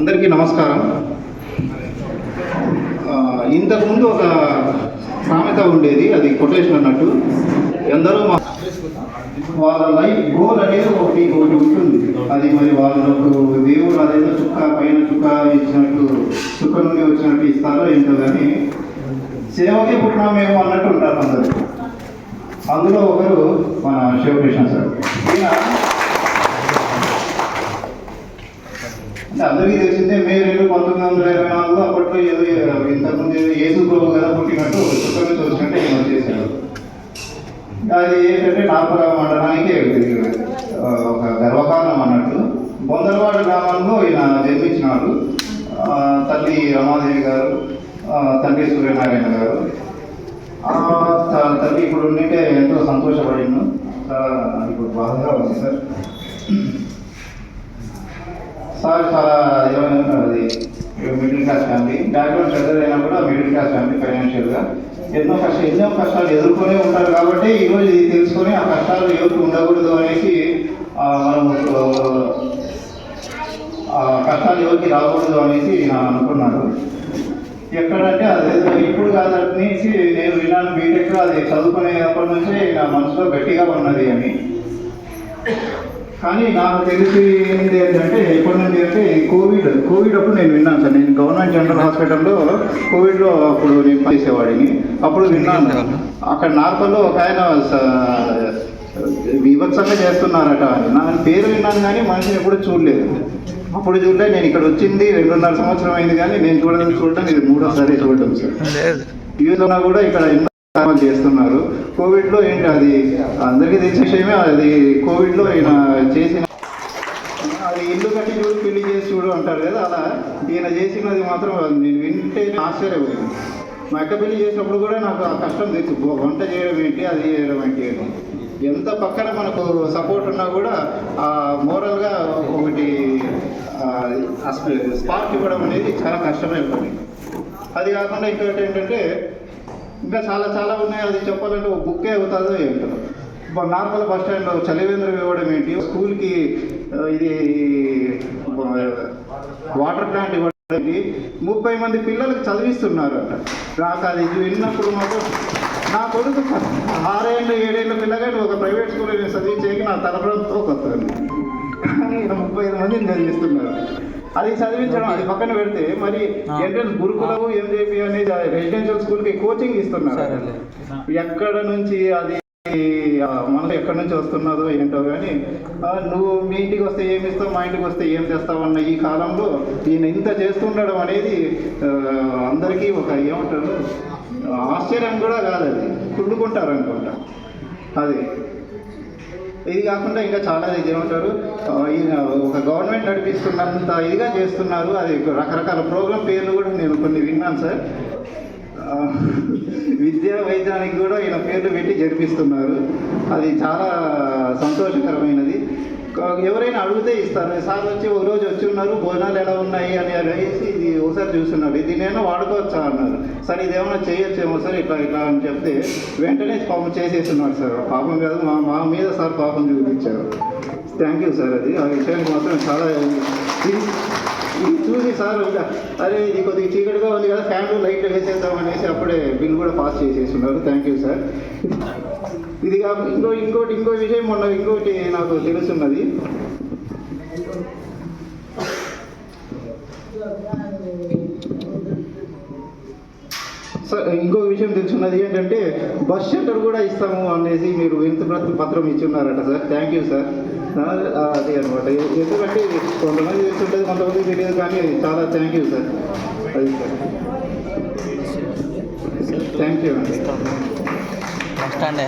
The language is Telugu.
అందరికీ నమస్కారం. ఇంతకుముందు ఒక సామెత ఉండేది అది కొటేషన్ అన్నట్టు. ఎందరో మా వాళ్ళ లైఫ్ గోల్ అనేది ఒకటి ఒకటి ఉంటుంది. అది మరి వాళ్ళకు దేవుడు అదేదో చుక్క పైన చుక్క ఇచ్చినట్టు చుక్క నుండి వచ్చినట్టు ఇస్తారో ఏంటో కానీ సేవకే పుట్టినామేమో అన్నట్టు ఉంటారు అందరు. అందులో ఒకరు మన శివకృష్ణ సార్ ఈయన అంటే అందరికీ తెలిసిందే మే రెండు పంతొమ్మిది వందల ఇరవై నాలుగులో అప్పట్లో ఏదో ఇంతకుముందు ఏదో ఏసు ప్రభు కదా పుట్టినట్టు చుట్టూ నుంచి వచ్చినట్టు చేశారు. అది ఏంటంటే నాపుర మండలానికి ఒక గర్వకారణం అన్నట్టు. బొందరవాడ గ్రామంలో ఈయన జన్మించినాడు. తల్లి రమాదేవి గారు తండ్రి సూర్యనారాయణ గారు. త- తల్లి ఇప్పుడు ఉండింటే ఎంతో సంతోషపడిను ఇప్పుడు బాధగా ఉంది సార్. సార్ చాలా ఏమైనా అది? మిడిల్ క్లాస్ ఫ్యామిలీ బ్యాక్గ్రౌండ్ చదువు అయినా కూడా మిడిల్ క్లాస్ ఫ్యామిలీ ఫైనాన్షియల్గా ఎన్నో కష్టం ఎన్నో కష్టాలు ఎదుర్కొనే ఉంటారు కాబట్టి ఈరోజు ఇది తెలుసుకొని ఆ కష్టాలు ఎవరికి ఉండకూడదు అనేసి మనం ఆ కష్టాలు ఎవరికి రాకూడదు అనేసి నేను అనుకున్నాను. ఎక్కడంటే అది ఇప్పుడు కాదనేసి నేను విన్నాను. బీటెక్లో అది చదువుకునేటప్పటి నుంచే నా మనసులో గట్టిగా ఉన్నది అని. కానీ నాకు తెలిసింది ఏంటంటే ఎప్పటి నుంచి అంటే కోవిడ్. కోవిడ్ అప్పుడు నేను విన్నాను సార్. నేను గవర్నమెంట్ జనరల్ హాస్పిటల్లో కోవిడ్లో అప్పుడు నేను పనిచేసేవాడిని అప్పుడు విన్నాను. అక్కడ నార్పల్లో ఒక ఆయన వివత్సంగా చేస్తున్నారట అని. నా పేరు విన్నాను కానీ మనిషిని ఎప్పుడు చూడలేదు. అప్పుడు చూడలే నేను ఇక్కడ వచ్చింది రెండున్నర సంవత్సరం అయింది కానీ నేను చూడడం చూడటం ఇది మూడోసారి చూడటం సార్. లేదు. యూఎస్లో కూడా ఇక్కడ చేస్తున్నారు. కోవిడ్లో ఏంటి అది? అందరికీ తెలిసిన విషయమే అది కోవిడ్లో ఈయన చేసిన అది ఇల్లు కట్టి చూడు పెళ్ళి చేసి చూడు అంటారు కదా అలా ఈయన చేసినది మాత్రం నేను వింటే ఆశ్చర్యపోయింది. మా అక్క పెళ్ళి చేసినప్పుడు కూడా నాకు ఆ కష్టం తెలుసు. వంట చేయడం ఏంటి అది చేయడం ఏంటి అని. ఎంత పక్కన మనకు సపోర్ట్ ఉన్నా కూడా ఆ మోరల్గా ఒకటి స్పార్క్ ఇవ్వడం అనేది చాలా కష్టమైన పని అది కాకుండా ఇంకోటి ఏంటంటే ఇంకా చాలా చాలా ఉన్నాయి అది చెప్పాలంటే ఒక బుక్కే అవుతుందో ఏంటో నార్మల్ బస్ స్టాండ్ చలివేంద్రం ఇవ్వడం ఏంటి? స్కూల్కి ఇది వాటర్ ప్లాంట్ ఇవ్వడం ఏంటి? ముప్పై మంది పిల్లలకు చదివిస్తున్నారంట. నాకు అది విన్నప్పుడు మాత్రం నా కొడుకు ఆరేళ్ళు ఏడేళ్ళ పిల్లగాడు ఒక ప్రైవేట్ స్కూల్లో నేను చదివించేకి నా తలపడంతో కొత్త కానీ ముప్పై ఐదు మందిని చదివిస్తున్నారు. అది చదివించడం అది పక్కన పెడితే మరి ఎంట్రన్స్ గురుకులము ఎంజేపీ అనేది రెసిడెన్షియల్ స్కూల్కి కోచింగ్ ఇస్తున్నారు. ఎక్కడ నుంచి అది ఆ, మనకు ఎక్కడి నుంచి వస్తున్నదో ఏంటో కానీ నువ్వు మీ ఇంటికి వస్తే ఏమి ఇస్తావు మా ఇంటికి వస్తే ఏం చేస్తావు అన్న ఈ కాలంలో ఈయన ఇంత చేస్తుండడం అనేది అందరికీ ఒక ఏమంటారు ఆశ్చర్యం కూడా కాదు అది. కుళ్ళుకుంటారు అనుకుంటా. అది. ఇది కాకుండా ఇంకా చాలా ఇది ఏమంటారు ఈయన ఒక గవర్నమెంట్ నడిపిస్తున్నంత ఇదిగా చేస్తున్నారు. అది రకరకాల ప్రోగ్రామ్ పేర్లు కూడా నేను కొన్ని విన్నాను సార్. విద్యా వైద్యానికి కూడా ఈయన పేర్లు పెట్టి జరిపిస్తున్నారు. అది చాలా సంతోషకరమైనది. ఎవరైనా అడిగితే ఇస్తారు. సార్ వచ్చి ఒక రోజు వచ్చి ఉన్నారు భోజనాలు ఎలా ఉన్నాయి అని అనేసి ఇది ఒకసారి చూస్తున్నారు. ఇది నేను వాడుకోవచ్చా అన్నారు. సార్ ఇది ఏమైనా చేయొచ్చేమో సార్ ఇట్లా ఇట్లా అని చెప్తే వెంటనే పాపం చేసేస్తున్నారు సార్. పాపం కాదు మా మా మీద సార్ పాపం చూపించారు. థ్యాంక్ యూ సార్ అది. ఆ విషయానికి మాత్రం చాలా ఇది చూసి సార్ అరే ఇది కొద్దిగా చీకటిగా ఉంది కదా ఫ్యాన్లు లైట్లు వేసేద్దాం అనేసి అప్పుడే బిల్ కూడా పాస్ చేసేస్తున్నారు. Thank you sir. ఇది కాక ఇంకో ఇంకోటి ఇంకో విషయం మొన్న ఇంకోటి నాకు తెలుసున్నది. సార్ ఇంకో విషయం తెలుసున్నది ఏంటంటే బస్ షెల్టర్ కూడా ఇస్తాము అనేసి మీరు వింత పత్రం ఇచ్చున్నారట సార్. థ్యాంక్ యూ సార్ అది అనమాట ఎందుకంటే కొంతమంది తెలుసుంటుంది కొంతమంది తెలియదు కానీ చాలా థ్యాంక్ యూ సార్ అది సార్ థ్యాంక్ యూ అండి బస్ స్టాండ్